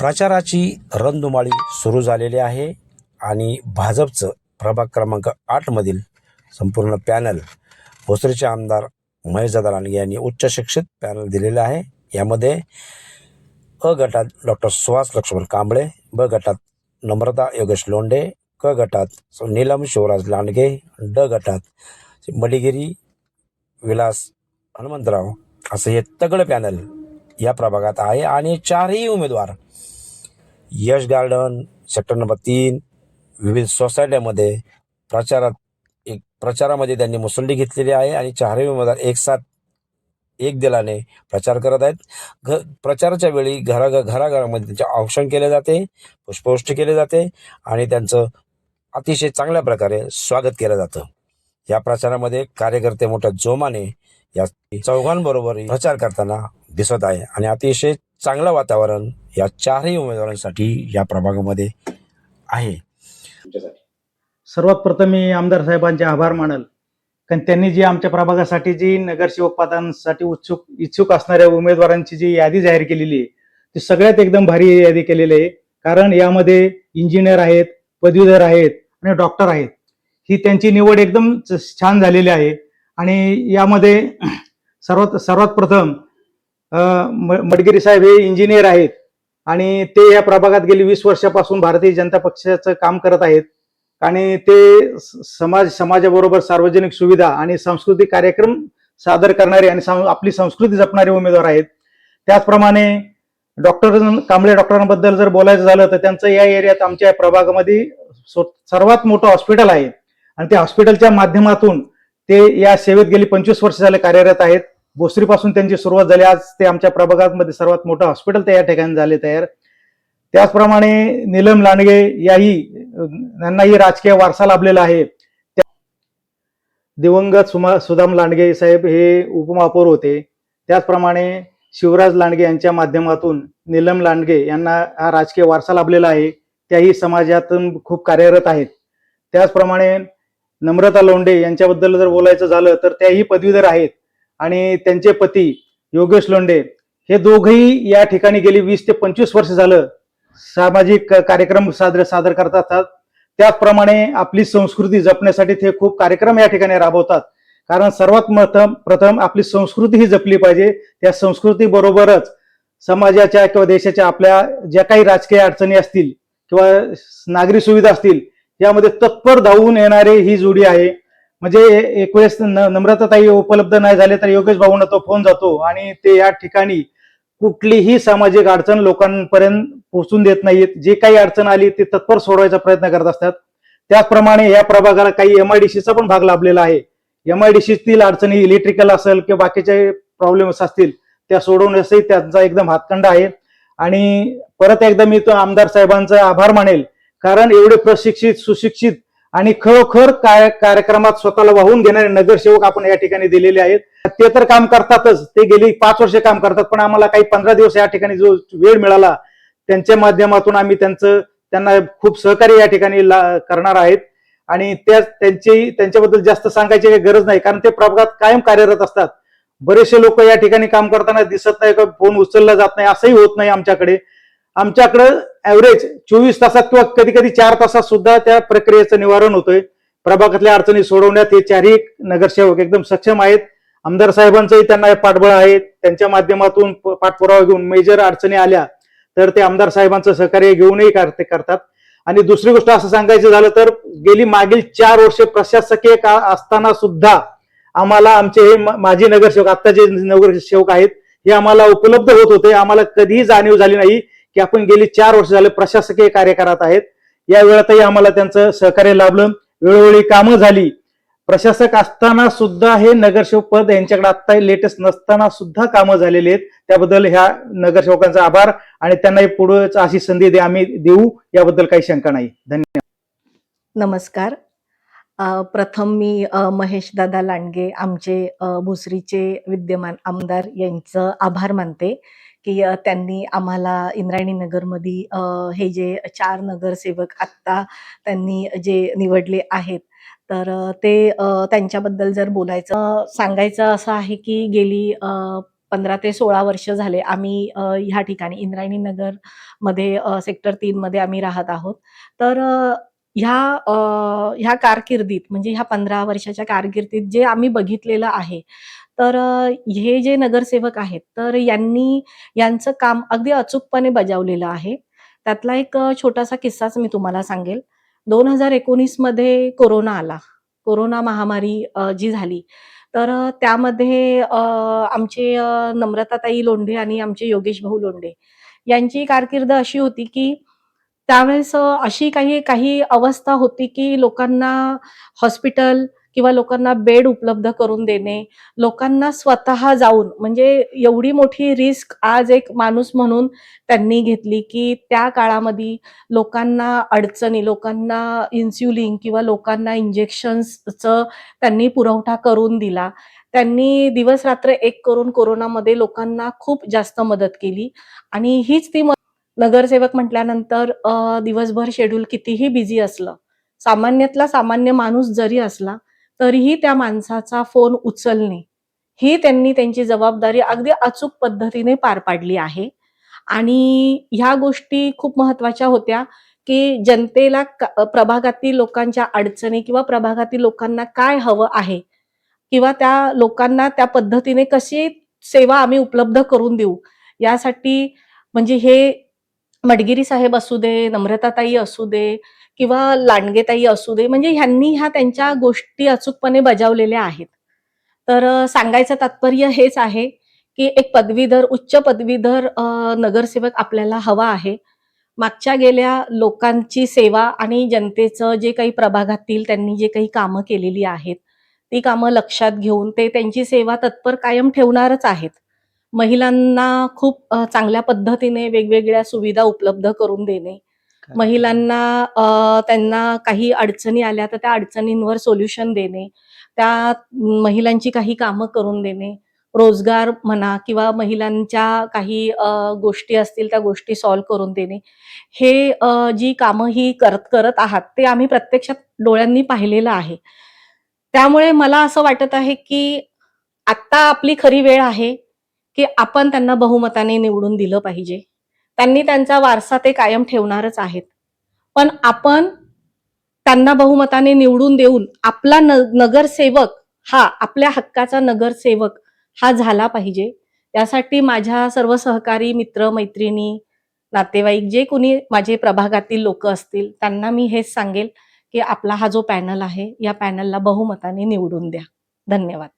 प्रचाराची रणधुमाळी सुरू झालेली आहे आणि भाजपचं प्रभाग क्रमांक आठमधील संपूर्ण पॅनल भोसरीचे आमदार महेशदादा लांडगे यांनी उच्च शिक्षित पॅनल दिलेलं आहे. यामध्ये अ गटात डॉक्टर सुहास लक्ष्मण कांबळे ब गटात नम्रता योगेश लोंडे क गटात नीलम शिवराज लांडगे ड गटात मडिगिरी विलास हनुमंतराव. असं हे तगडं पॅनल या प्रभागात आहे आणि चारही उमेदवार यश गार्डन सेक्टर नंबर तीन विविध सोसायट्यामध्ये प्रचारात एक प्रचारामध्ये त्यांनी मुसंडी घेतलेली आहे आणि चारही उमेदवार एक साथ एक दिलाने प्रचार करत आहेत. घ प्रचाराच्या वेळी घरा घराघरामध्ये त्यांचे औक्षण केले जाते पुष्पवृष्टी केले जाते आणि त्यांचं अतिशय चांगल्या प्रकारे स्वागत केलं जातं. या प्रचारामध्ये कार्यकर्ते मोठ्या जोमाने या चौघांबरोबर प्रचार करताना दिसत आहे आणि अतिशय चांगलं वातावरण या चारही उमेदवारांसाठी या प्रभागामध्ये आहे. सर्वात प्रथम मी आमदार साहेबांचे आभार मानल. कारण त्यांनी जी आमच्या प्रभागासाठी जी नगरसेवक पदांसाठी उत्सुक इच्छुक असणाऱ्या उमेदवारांची जी यादी जाहीर केलेली आहे ती सगळ्यात एकदम भारी यादी केलेली आहे. कारण यामध्ये इंजिनियर आहेत पदवीधर आहेत आणि डॉक्टर आहेत. ही त्यांची निवड एकदम च- छान झालेली आहे. आणि यामध्ये सर्वात सर्वात प्रथम मडगिरी साहेब हे इंजिनियर आहेत. आणि ते या प्रभागात गेली वीस वर्षापासून भारतीय जनता पक्षाचं काम करत आहेत. आणि ते स- समाज समाजाबरोबर सार्वजनिक सुविधा आणि सांस्कृतिक कार्यक्रम सादर करणारे आणि आपली संस्कृती जपणारे उमेदवार आहेत. त्याचप्रमाणे डॉक्टर कांबळे डॉक्टरांबद्दल जर बोलायचं झालं तर त्यांचं या एरियात आमच्या प्रभागामध्ये सो- सर्वात मोठं हॉस्पिटल आहे. आणि त्या हॉस्पिटलच्या माध्यमातून ते या सेवेत गेली पंचवीस वर्ष झाले कार्यरत आहेत. भोसरीपासून त्यांची सुरुवात झाली. आज ते आमच्या प्रभागामध्ये सर्वात मोठं हॉस्पिटल त्या ठिकाणी झाले तयार. त्याचप्रमाणे नीलम लांडगे याही यांनाही राजकीय वारसा लाभलेला आहे. दिवंगत सुमा सुदाम लांडगे साहेब हे उपमहापौर होते. त्याचप्रमाणे शिवराज लांडगे यांच्या माध्यमातून नीलम लांडगे यांना हा राजकीय वारसा लाभलेला आहे. त्याही समाजातून खूप कार्यरत आहेत. त्याचप्रमाणे नम्रता लोंढे यांच्याबद्दल जर बोलायचं झालं तर त्याही पदवीधर आहेत. आणि त्यांचे पती योगेश लोंडे हे दोघही या ठिकाणी गेली वीस ते पंचवीस वर्ष झालं सामाजिक कार्यक्रम सादर सादर करतात. त्याचप्रमाणे आपली संस्कृती जपण्यासाठी ते खूप कार्यक्रम या ठिकाणी राबवतात. कारण सर्वात प्रथम प्रथम आपली संस्कृती ही जपली पाहिजे. त्या संस्कृती बरोबरच समाजाच्या किंवा देशाच्या आपल्या ज्या काही राजकीय अडचणी असतील किंवा नागरी सुविधा असतील यामध्ये तत्पर धावून येणारे ही जोडी आहे. म्हणजे एक वेळेस न- नम्रताताई उपलब्ध नाही झाले तर योगेश भाऊंना तो फोन जातो आणि ते या ठिकाणी कुठलीही सामाजिक अडचण लोकांपर्यंत पोहोचून देत नाहीत. जे काही अडचण आली ते तत्पर सोडवायचा प्रयत्न करत असतात. त्याचप्रमाणे या प्रभागाला काही एमआयडीसीचा पण भाग लाभलेला आहे. एमआयडीसीतील अडचणी इलेक्ट्रिकल असेल किंवा बाकीचे प्रॉब्लेम्स असतील त्या सोडवण्यासही त्यांचा एकदम हातखंडा आहे. आणि परत एकदा मी तो आमदार साहेबांचा आभार मानेल. कारण एवढे प्रशिक्षित सुशिक्षित आणि खरोखर काय कार्यक्रमात स्वतःला वाहून घेणारे नगरसेवक आपण या ठिकाणी दिलेले आहेत. ते तर काम करतातच. ते गेली पाच वर्ष काम करतात पण आम्हाला काही पंधरा दिवस या ठिकाणी जो वेळ मिळाला त्यांच्या माध्यमातून आम्ही त्यांचं त्यांना खूप सहकार्य या ठिकाणी ला- करणार आहेत. आणि त्या त्यांची त्यांच्याबद्दल जास्त सांगायची काही गरज नाही कारण ते प्रभागात कायम कार्यरत असतात. बरेचसे लोक या ठिकाणी काम करताना दिसत नाही का फोन उचलला जात नाही असंही होत नाही आमच्याकडे. आमच्याकडं ऍव्हरेज चोवीस तासात किंवा कधी कधी चार तासात सुद्धा त्या प्रक्रियेचं निवारण होतंय. प्रभागातल्या अडचणी सोडवण्यात हे चारही नगरसेवक एकदम सक्षम आहेत. आमदार साहेबांचंही त्यांना पाठबळ आहे. त्यांच्या माध्यमातून पाठपुरावा घेऊन मेजर अडचणी आल्या तर ते आमदार साहेबांचं सहकार्य घेऊनही ते करतात. आणि दुसरी गोष्ट असं सांगायचं झालं तर गेली मागील चार वर्षे प्रशासकीय का असताना सुद्धा आम्हाला आमचे हे माजी नगरसेवक आत्ता जे नगरसेवक आहेत हे आम्हाला उपलब्ध होत होते. आम्हाला कधीही जाणीव झाली नाही. की आपण गेली चार वर्ष झाले प्रशासकीय कार्य करत आहेत. या वेळातही आम्हाला त्यांचं सहकार्य लाभलं. वेळोवेळी कामं झाली. प्रशासक असताना सुद्धा हे नगरसेवक पद यांच्याकडे आत्ता लेटेस्ट नसताना सुद्धा कामं झालेली आहेत. त्याबद्दल ह्या नगरसेवकांचा आभार आणि त्यांनाही पुढे अशी संधी दे आम्ही देऊ. याबद्दल काही शंका नाही. धन्यवाद. नमस्कार. प्रथम मी महेश दादा लांडगे आमचे अ, भोसरीचे विद्यमान आमदार यांचं आभार मानते. की त्यांनी आम्हाला इंद्रायणी नगरमध्ये हे जे चार नगरसेवक आत्ता त्यांनी जे निवडले आहेत तर ते त्यांच्याबद्दल जर बोलायचं सांगायचं असं आहे की गेली पंधरा ते सोळा वर्ष झाले आम्ही ह्या ठिकाणी इंद्रायणी नगरमध्ये अ, सेक्टर तीनमध्ये आम्ही राहत आहोत. तर ह्या ह्या कारकिर्दीत म्हणजे ह्या 15 वर्षाच्या कारकिर्दीत जे आम्ही बघितलेलं आहे, तर हे जे नगरसेवक आहेत, तर यांनी यांचं काम अगदी अचूकपणे बजावलेलं आहे. त्यातला एक छोटासा किस्साच मी तुम्हाला सांगेल. दोन हजार एकोणीसमध्ये कोरोना आला. कोरोना महामारी जी झाली, तर त्यामध्ये आमचे नम्रताताई लोंढे आणि आमचे योगेश भाऊ लोंढे यांची कारकीर्द अशी होती, की त्यावेळेस अशी काही काही अवस्था होती, की लोकांना हॉस्पिटल किंवा लोकांना बेड उपलब्ध करून देणे, लोकांना स्वतः जाऊन म्हणजे एवढी मोठी रिस्क आज एक माणूस म्हणून त्यांनी घेतली, की त्या काळामध्ये लोकांना अडचणी, लोकांना इन्स्युलिन किंवा लोकांना इंजेक्शन्सचं त्यांनी पुरवठा करून दिला. त्यांनी दिवस-रात्र एक करून कोरोनामध्ये लोकांना खूप जास्त मदत केली आणि हीच ती म नगरसेवक म्हटल्यानंतर दिवसभर शेड्यूल कितीही बिझी असलं, सामान्यातला सामान्य माणूस जरी असला, तरीही त्या माणसाचा फोन उचलणे, ही त्यांनी त्यांची जबाबदारी अगदी अचूक पद्धतीने पार पाडली आहे. आणि ह्या गोष्टी खूप महत्त्वाच्या होत्या, की जनतेला प्रभागातील लोकांच्या अडचणी किंवा प्रभागातील लोकांना काय हवं आहे किंवा त्या लोकांना त्या पद्धतीने कशी सेवा आम्ही उपलब्ध करून देऊ, यासाठी म्हणजे हे मडगिरी साहेब असू दे, नम्रताताई असू दे किंवा लांडगेताई असू दे, म्हणजे ह्यांनी ह्या त्यांच्या गोष्टी अचूकपणे बजावलेल्या आहेत. तर सांगायचं तात्पर्य हेच आहे, की एक पदवीधर, उच्च पदवीधर नगरसेवक आपल्याला हवा आहे. मागच्या गेल्या लोकांची सेवा आणि जनतेचं जे काही प्रभागातील त्यांनी जे काही कामं केलेली आहेत, ती कामं लक्षात घेऊन ते त्यांची सेवा तत्पर कायम ठेवणारच आहेत. महिलांना खूप चांगल्या पद्धतीने वेगवेगळ्या सुविधा उपलब्ध करून देणे, महिलांना त्यांना काही अडचणी आल्या, तर त्या अडचणींवर सोल्युशन देणे, त्या महिलांची काही कामं करून देणे, रोजगार म्हणा किंवा महिलांच्या काही गोष्टी असतील, त्या गोष्टी सॉल्व्ह करून देणे. हे जी कामं ही करत करत आहात, ते आम्ही प्रत्यक्षात डोळ्यांनी पाहिलेलं आहे. त्यामुळे मला असं वाटत आहे, की आत्ता आपली खरी वेळ आहे, की आपण त्यांना बहुमताने निवडून दिलं पाहिजे. त्यांनी त्यांचा वारसा ते कायम ठेवणारच आहेत. पण आपण त्यांना बहुमताने निवडून देऊन आपला न नगरसेवक हा आपल्या हक्काचा नगरसेवक हा झाला पाहिजे. यासाठी माझ्या सर्व सहकारी मित्र-मैत्रिणी, नातेवाईक जे कोणी माझे प्रभागातील लोक असतील, त्यांना मी हेच सांगेल, की आपला हा जो पॅनल आहे, या पॅनलला बहुमताने निवडून द्या. धन्यवाद.